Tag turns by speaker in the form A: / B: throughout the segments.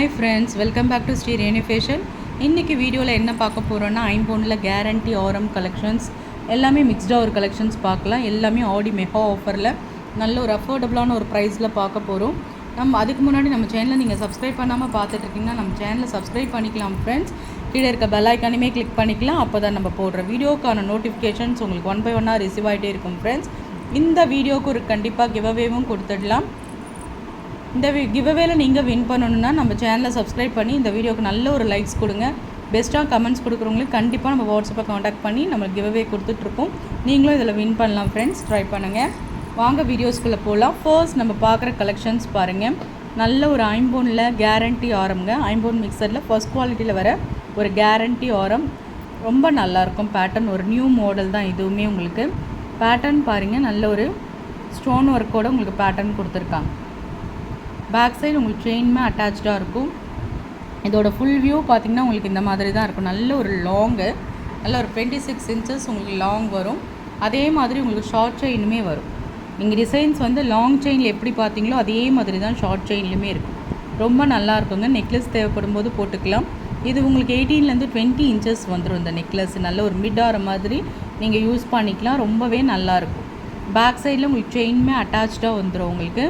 A: Hi friends welcome back to Sri Reni fashion இன்றைக்கி வீடியோவில் என்ன பார்க்க போகிறோன்னா ஐம்பவுண்டில் கேரண்டி ஆரம் கலெக்ஷன்ஸ் எல்லாமே மிக்ஸ்டாக ஒரு கலெக்ஷன்ஸ் பார்க்கலாம். எல்லாமே ஆடி மெகா ஆஃபரில் நல்ல ஒரு அஃபோர்டபுளான ஒரு ப்ரைஸில் பார்க்க போகிறோம் நம்ம அதுக்கு முன்னாடி நம்ம சேனலை நீங்கள் சப்ஸ்கிரைப் பண்ணாமல் பார்த்துட்ருக்கீங்கன்னா நம்ம சேனலை சப்ஸ்கிரைப் பண்ணிக்கலாம் ஃப்ரெண்ட்ஸ் கீழே இருக்க பெல் ஐக்கானுமே கிளிக் பண்ணிக்கலாம். அப்போ தான் நம்ம போடுற வீடியோக்கான நோட்டிஃபிகேஷன்ஸ் உங்களுக்கு ஒன் பை ஒன்னாக ரிசீவ் ஆகிட்டே இருக்கும் ஃப்ரெண்ட்ஸ் இந்த வீடியோவுக்கு ஒரு கண்டிப்பாக கிவ்அவேவும் கொடுத்துடலாம். இந்த கிவ்அவேல நீங்கள் வின் பண்ணணுன்னா நம்ம சேனலை சப்ஸ்கிரைப் பண்ணி இந்த வீடியோக்கு நல்ல ஒரு லைக்ஸ் கொடுங்க. பெஸ்ட்டாக கமெண்ட்ஸ் கொடுக்குறவங்களுக்கு கண்டிப்பாக நம்ம வாட்ஸ்அப்பை காண்டாக்ட் பண்ணி நம்ம கிவ்அவே கொடுத்துட்ருக்கோம் நீங்களும் இதில் வின் பண்ணலாம் ஃப்ரெண்ட்ஸ் ட்ரை பண்ணுங்கள் வாங்க வீடியோஸ்குள்ளே போகலாம் ஃபர்ஸ்ட் நம்ம பார்க்குற கலெக்ஷன்ஸ் பாருங்கள் நல்ல ஒரு ஐம்போனில் கேரண்டி ஆரம்ங்க. ஐம்போன் மிக்சரில் ஃபர்ஸ்ட் குவாலிட்டியில் வர ஒரு கேரண்டி ஆரம். ரொம்ப நல்லாயிருக்கும் பேட்டர்ன் ஒரு நியூ மாடல் தான் இதுவுமே உங்களுக்கு. பேட்டர்ன் பாருங்கள் நல்ல ஒரு ஸ்டோன் ஒர்க்கோட உங்களுக்கு பேட்டர்ன் கொடுத்துருக்காங்க. பேக் சைடு உங்களுக்கு ட்ரெயினுமே அட்டாச்சாக இருக்கும். இதோட ஃபுல் வியூ பார்த்தீங்கன்னா உங்களுக்கு இந்த மாதிரி தான் இருக்கும். நல்ல ஒரு லாங்கு நல்ல ஒரு டுவெண்ட்டி சிக்ஸ் இன்ச்சஸ் உங்களுக்கு லாங் வரும். அதே மாதிரி உங்களுக்கு ஷார்ட் செயினுமே வரும். நீங்கள் டிசைன்ஸ் வந்து லாங் செயினில் எப்படி பார்த்தீங்களோ அதே மாதிரி தான் ஷார்ட் செயின்லையுமே இருக்கும். ரொம்ப நல்லா இருக்குங்க. நெக்லஸ் தேவைப்படும் போது போட்டுக்கலாம். இது உங்களுக்கு எயிட்டீன்லேருந்து டுவெண்ட்டி இன்ச்சஸ் வந்துடும் இந்த நெக்லஸ் நல்ல ஒரு மிட் ஆகிற மாதிரி நீங்கள் யூஸ் பண்ணிக்கலாம். ரொம்பவே நல்லாயிருக்கும் பேக் சைடில் உங்களுக்கு செயினுமே அட்டாச்சாக வந்துடும் உங்களுக்கு.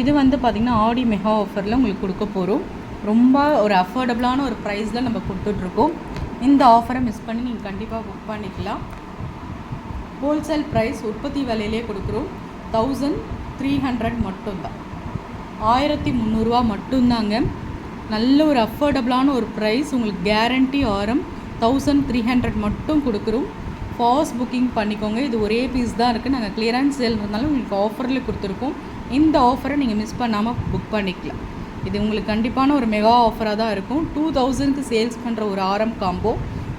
A: இது வந்து பார்த்திங்கன்னா ஆடி மெகா ஆஃபரில் உங்களுக்கு கொடுக்க போகிறோம் ரொம்ப ஒரு அஃபோர்டபுளான ஒரு ப்ரைஸில் நம்ம கொடுத்துட்ருக்கோம். இந்த ஆஃபரை மிஸ் பண்ணி நீங்கள் கண்டிப்பாக புக் பண்ணிக்கலாம். ஹோல்சேல் ப்ரைஸ் உற்பத்தி விலையிலே கொடுக்குறோம். தௌசண்ட் த்ரீ ஹண்ட்ரட் மட்டும்தான். ஆயிரத்தி முந்நூறுரூவா மட்டும்தாங்க. நல்ல ஒரு அஃபோர்டபுளான ஒரு ப்ரைஸ் உங்களுக்கு கேரண்டி ஆரம் தௌசண்ட் த்ரீ ஹண்ட்ரட் மட்டும் கொடுக்குறோம். ஃபாஸ்ட் புக்கிங் பண்ணிக்கோங்க. இது ஒரே பீஸ் தான் இருக்குது நாங்கள் கிளியரன்ஸ் இருந்தாலும் உங்களுக்கு ஆஃபரில் கொடுத்துருக்கோம். இந்த ஆஃபரை நீங்கள் மிஸ் பண்ணாமல் புக் பண்ணிக்கலாம். இது உங்களுக்கு கண்டிப்பான ஒரு மெகா ஆஃபராக தான் இருக்கும். டூ தௌசண்ட்க்கு சேல்ஸ் பண்ணுற ஒரு ஆரம் காம்போ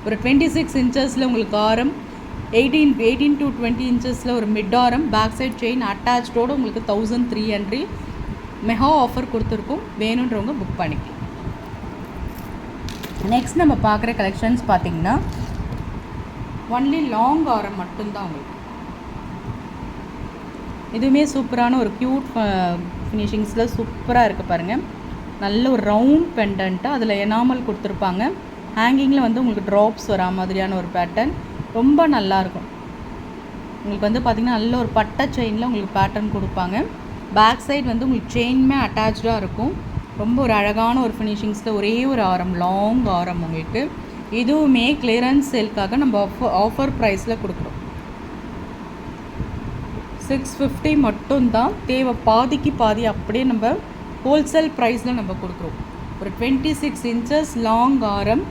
A: ஒரு டுவெண்ட்டி சிக்ஸ் இன்ச்சஸில் உங்களுக்கு ஆரம் எயிட்டீன் எயிட்டீன் டு டுவெண்ட்டி இன்ச்சஸில் ஒரு மிட் ஆரம் பேக் சைட் செயின் அட்டாச்சோடு உங்களுக்கு thousand three hundred mega offer கொடுத்துருக்கோம். வேணுன்றவங்க புக் பண்ணிக்கலாம். நெக்ஸ்ட் நம்ம பார்க்குற கலெக்ஷன்ஸ் பார்த்திங்கன்னா ஒன்லி லாங் ஆரம் மட்டும்தான் உங்களுக்கு. இதுவுமே சூப்பரான ஒரு க்யூட் ஃபினிஷிங்ஸில் சூப்பராக இருக்குது பாருங்கள் நல்ல ஒரு ரவுண்ட் பெண்டன்ட்டு அதில் எனாமல் கொடுத்துருப்பாங்க. ஹேங்கிங்கில் வந்து உங்களுக்கு ட்ராப்ஸ் வரா மாதிரியான ஒரு பேட்டர்ன் ரொம்ப நல்லாயிருக்கும் உங்களுக்கு வந்து பார்த்திங்கன்னா நல்ல ஒரு பட்டை செயினில் உங்களுக்கு பேட்டர்ன் கொடுப்பாங்க. பேக் சைடு வந்து உங்களுக்கு செயின்மே அட்டாச்சாக இருக்கும். ரொம்ப ஒரு அழகான ஒரு ஃபினிஷிங்ஸில் ஒரே ஒரு ஆரம் லாங் ஆரம் உங்களுக்கு. இதுவுமே கிளியரன்ஸ் சேல்க்காக நம்ம ஆஃபர் ஆஃபர் ப்ரைஸில் கொடுக்குறோம். சிக்ஸ் ஃபிஃப்டி மட்டும்தான் தேவை. பாதிக்கு பாதி அப்படியே நம்ம ஹோல்சேல் ப்ரைஸில் நம்ம கொடுக்குறோம். ஒரு டுவெண்ட்டி சிக்ஸ் இன்ச்சஸ் லாங் ஆரம்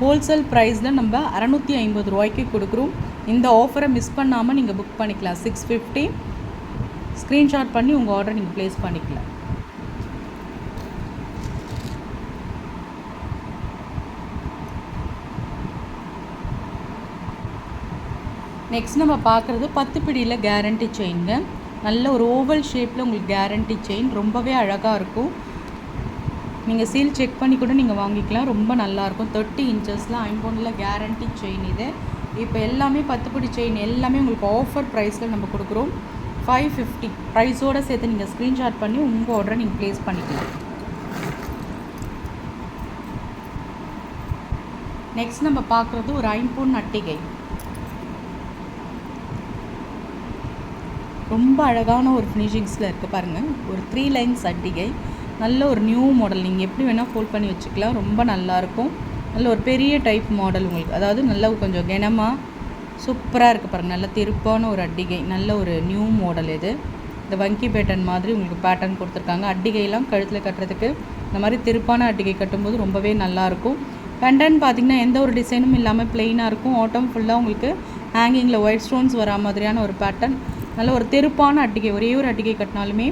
A: ஹோல்சேல் ப்ரைஸில் நம்ம அறநூற்றி ஐம்பது ரூபாய்க்கு கொடுக்குறோம். இந்த ஆஃபரை மிஸ் பண்ணாமல் நீங்கள் புக் பண்ணிக்கலாம். சிக்ஸ் ஃபிஃப்டி ஸ்க்ரீன்ஷாட் பண்ணி உங்கள் ஆர்டர் நீங்கள் ப்ளேஸ் பண்ணிக்கலாம். நெக்ஸ்ட் நம்ம பார்க்குறது பத்து பிடியில் கேரண்டி செயின்ங்க நல்ல ஒரு ஓவல் ஷேப்பில் உங்களுக்கு கேரண்டி செயின் ரொம்பவே அழகாக இருக்கும். நீங்கள் சீல் செக் பண்ணி கூட நீங்கள் வாங்கிக்கலாம். ரொம்ப நல்லாயிருக்கும் தேர்ட்டி இன்ச்சஸில் ஐம்பொன்னில் கேரண்டி செயின் இது. இப்போ எல்லாமே பத்து பிடி செயின் எல்லாமே உங்களுக்கு ஆஃபர் ப்ரைஸில் நம்ம கொடுக்குறோம். ஃபைவ் ஃபிஃப்டி ப்ரைஸோடு சேர்த்து நீங்கள் ஸ்க்ரீன்ஷாட் பண்ணி உங்கள் ஆர்டரை நீங்கள் ப்ளேஸ் பண்ணிக்கலாம். நெக்ஸ்ட் நம்ம பார்க்குறது ஒரு ஐம்பொன் அட்டிகை. ரொம்ப அழகான ஒரு ஃபினிஷிங்ஸில் இருக்குது பாருங்கள் ஒரு த்ரீ லைன்ஸ் அட்டிகை. நல்ல ஒரு நியூ மாடல் நீங்கள் எப்படி வேணால் ஃபோல்ட் பண்ணி வச்சுக்கலாம். ரொம்ப நல்லாயிருக்கும் நல்ல ஒரு பெரிய டைப் மாடல் உங்களுக்கு. அதாவது நல்ல கொஞ்சம் கனமாக சூப்பராக இருக்குது பாருங்கள் நல்ல திருப்பான ஒரு அட்டிகை. நல்ல ஒரு நியூ மாடல் இது. இந்த வங்கி பேட்டன் மாதிரி உங்களுக்கு பேட்டர்ன் கொடுத்துருக்காங்க. அட்டிகையெல்லாம் கழுத்தில் கட்டுறதுக்கு இந்த மாதிரி திருப்பான அட்டிகை கட்டும்போது ரொம்பவே நல்லாயிருக்கும் பெண்டன் பார்த்திங்கன்னா எந்த ஒரு டிசைனும் இல்லாமல் பிளெயினாக இருக்கும். ஆட்டம் ஃபுல்லாக உங்களுக்கு ஹேங்கிங்கில் ஒயிட் ஸ்டோன்ஸ் வரா மாதிரியான ஒரு பேட்டர்ன் நல்ல ஒரு தெருப்பான அட்டிகை ஒரே ஒரு அட்டிகை கட்டினாலுமே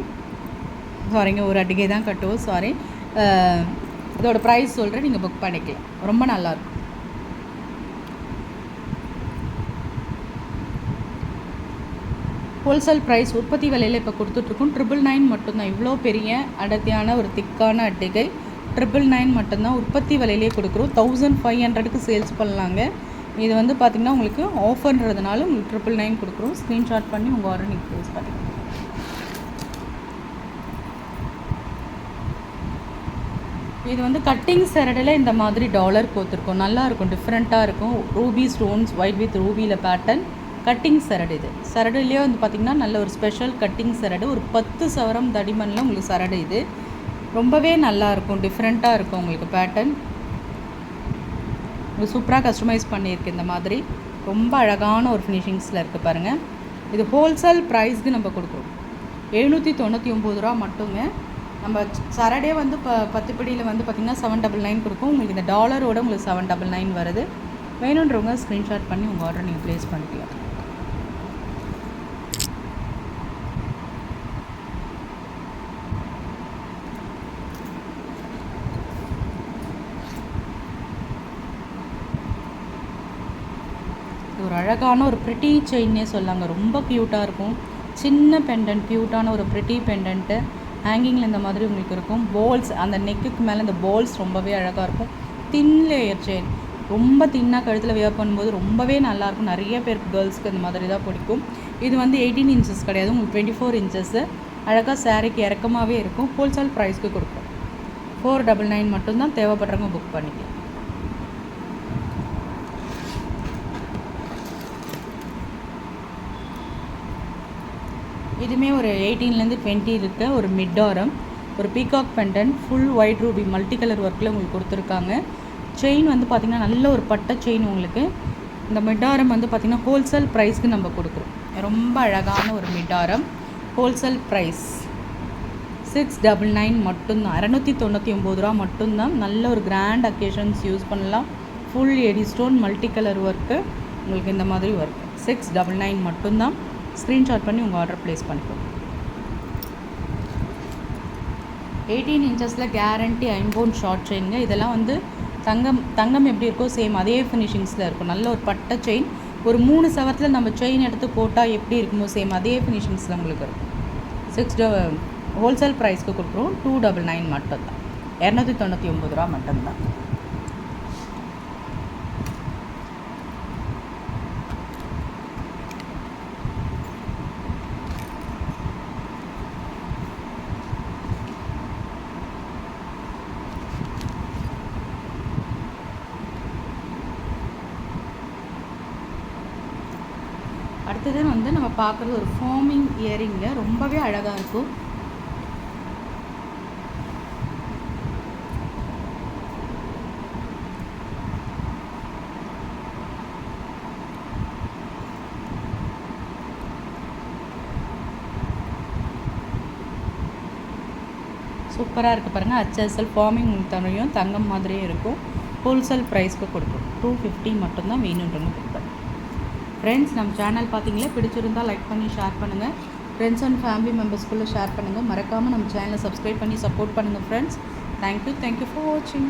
A: சாரிங்க ஒரு அட்டிகை தான் கட்டுவோம் சாரி இதோட ப்ரைஸ் சொல்கிறேன் நீங்கள் புக் பண்ணிக்கலாம். ரொம்ப நல்லாயிருக்கும் ஹோல்சேல் ப்ரைஸ் உற்பத்தி விலையில் இப்போ கொடுத்துட்ருக்கோம். ட்ரிபிள் நைன் மட்டும்தான். இவ்வளோ பெரிய அடர்த்தியான ஒரு திக்கான அட்டிகை. ட்ரிபிள் நைன் மட்டும்தான் உற்பத்தி விலையிலே கொடுக்குறோம். தௌசண்ட் ஃபைவ் ஹண்ட்ரடுக்கு சேல்ஸ் பண்ணலாங்க. இது வந்து பார்த்திங்கன்னா உங்களுக்கு ஆஃபர்ன்றதுனால உங்களுக்கு ட்ரிபிள் நைன் கொடுக்குறோம். ஸ்க்ரீன்ஷாட் பண்ணி உங்கள் ஆர்டர் நீங்கள் ப்ளேஸ் பண்ணிக்கலாம் இது வந்து கட்டிங் சரடில் இந்த மாதிரி டாலர் கோத்துருக்கும். நல்லா இருக்கும் டிஃப்ரெண்ட்டாக இருக்கும். ரூபி ஸ்டோன்ஸ் ஒயிட் வித் ரூபியில் பேட்டர்ன் கட்டிங் சரடு இது. சரடுலேயே வந்து பார்த்திங்கன்னா நல்ல ஒரு ஸ்பெஷல் கட்டிங் சரடு. ஒரு பத்து சவரம் தடிமனில் உங்களுக்கு சரடு இது. ரொம்பவே நல்லா இருக்கும் டிஃப்ரெண்ட்டாக இருக்கும் உங்களுக்கு பேட்டர்ன் சூப்பராக கஸ்டமைஸ் பண்ணியிருக்கு இந்த மாதிரி. ரொம்ப அழகான ஒரு ஃபினிஷிங்ஸில் இருக்குது பாருங்கள் இது ஹோல்சேல் ப்ரைஸ்க்கு நம்ம கொடுக்குறோம். எழுநூற்றி தொண்ணூற்றி ஒம்பது ரூபா மட்டுமே நம்ம சரடே வந்து இப்போ பத்து பிடியில் வந்து பார்த்திங்கன்னா செவன் டபுள் நைன் கொடுக்கும். உங்களுக்கு இந்த டாலரோட உங்களுக்கு செவன் டபுள் நைன் வருது. வேணுன்றவங்க ஸ்க்ரீன்ஷாட் பண்ணி உங்கள் ஆர்டர் நீங்கள் ப்ளேஸ் பண்ணிக்கலாம். ஒரு அழகான ஒரு ப்ரிட்டி செயின்னே சொல்லாங்க. ரொம்ப க்யூட்டாக இருக்கும். சின்ன பெண்டன்ட் க்யூட்டான ஒரு ப்ரிட்டி பெண்டன்ட்டு ஹேங்கிங்கில் இந்த மாதிரி உங்களுக்கு இருக்கும். போல்ஸ் அந்த நெக்குக்கு மேலே இந்த போல்ஸ் ரொம்பவே அழகாக இருக்கும். தின் லேயர் செயின் ரொம்ப தின்னாக கழுத்தில் வியர் பண்ணும்போது ரொம்பவே நல்லாயிருக்கும் நிறைய பேருக்கு கேர்ள்ஸ்க்கு இந்த மாதிரி தான் பிடிக்கும். இது வந்து எயிட்டீன் இன்ச்சஸ் கிடையாது. உங்களுக்கு டுவெண்ட்டி ஃபோர் இன்ச்சஸ்ஸு அழகாக சாரீக்கு இறக்கமாகவே இருக்கும். ஹோல்சேல் ப்ரைஸ்க்கு கொடுக்கும் ஃபோர் டபுள் நைன் மட்டும்தான் தேவைப்படுறவங்க புக் பண்ணிக்கலாம். இதுவுமே ஒரு எயிட்டீன்லேருந்து டுவெண்ட்டி இருக்க ஒரு மிட் ஆரம் ஒரு peacock pendant full white ruby multi colour ஒர்க்கில் உங்களுக்கு கொடுத்துருக்காங்க. செயின் வந்து பார்த்திங்கன்னா நல்ல ஒரு பட்டை செயின் உங்களுக்கு. இந்த மிட்டாரம் வந்து பார்த்திங்கன்னா ஹோல்சேல் ப்ரைஸ்க்கு நம்ம கொடுக்குறோம். ரொம்ப அழகான ஒரு மிட்டாரம். Wholesale price six double nine மட்டும்தான். இரநூத்தி தொண்ணூற்றி ஒம்பது ரூபா மட்டும்தான். நல்ல ஒரு கிராண்ட் அக்கேஷன்ஸ் யூஸ் பண்ணலாம். Full AD stone multi colour work உங்களுக்கு இந்த மாதிரி ஒர்க் சிக்ஸ் டபுள் நைன் மட்டும்தான். ஸ்க்ரீன்ஷாட் பண்ணி உங்கள் ஆர்டர் ப்ளேஸ் பண்ணிக்கோங்க. எயிட்டீன் இன்ச்சஸில் கேரண்டி ஐம்போன் ஷார்ட் செயினுங்க இதெல்லாம் வந்து தங்கம் தங்கம் எப்படி இருக்கோ சேம் அதே ஃபினிஷிங்ஸில் இருக்கும். நல்ல ஒரு பட்டை செயின் ஒரு மூணு சவரத்தில் நம்ம செயின் எடுத்து போட்டால் எப்படி இருக்குமோ சேம் அதே ஃபினிஷிங்ஸில் உங்களுக்கு இருக்கும். சிக்ஸ் ஹோல்சேல் ப்ரைஸ்க்கு கொடுக்குறோம். டூ டபுள் நைன் மட்டும்தான். இரநூத்தி தொண்ணூற்றி ஒம்பது ரூபா மட்டும்தான். அடுத்தது வந்து நம்ம பார்க்குறது ஒரு ஃபார்மிங் இயரிங்கில் ரொம்பவே அழகாக இருக்கும். சூப்பராக இருக்குது பாருங்கள் ஹச்எஸ்எல் ஃபார்மிங் தனியும் தங்கம் மாதிரியும் இருக்கும். ஹோல்சேல் ப்ரைஸ்க்கு கொடுக்கும். டூ ஃபிஃப்டி மட்டும்தான் வேணுன்றவங்க கொடுப்பேன் ஃப்ரெண்ட்ஸ் நம்ம சேனல் பார்த்தீங்களா பிடிச்சிருந்தால் லைக் பண்ணி ஷேர் பண்ணுங்கள் ஃப்ரெண்ட்ஸ் அண்ட் ஃபேமிலி மெம்பர்ஸ்குள்ளே ஷேர் பண்ணுங்கள் மறக்காமல் நம்ம சேனலை சப்ஸ்கிரைப் பண்ணி சப்போர்ட் பண்ணுங்கள் ஃப்ரெண்ட்ஸ் தேங்க்யூ தேங்க்யூ ஃபார் வாட்சிங்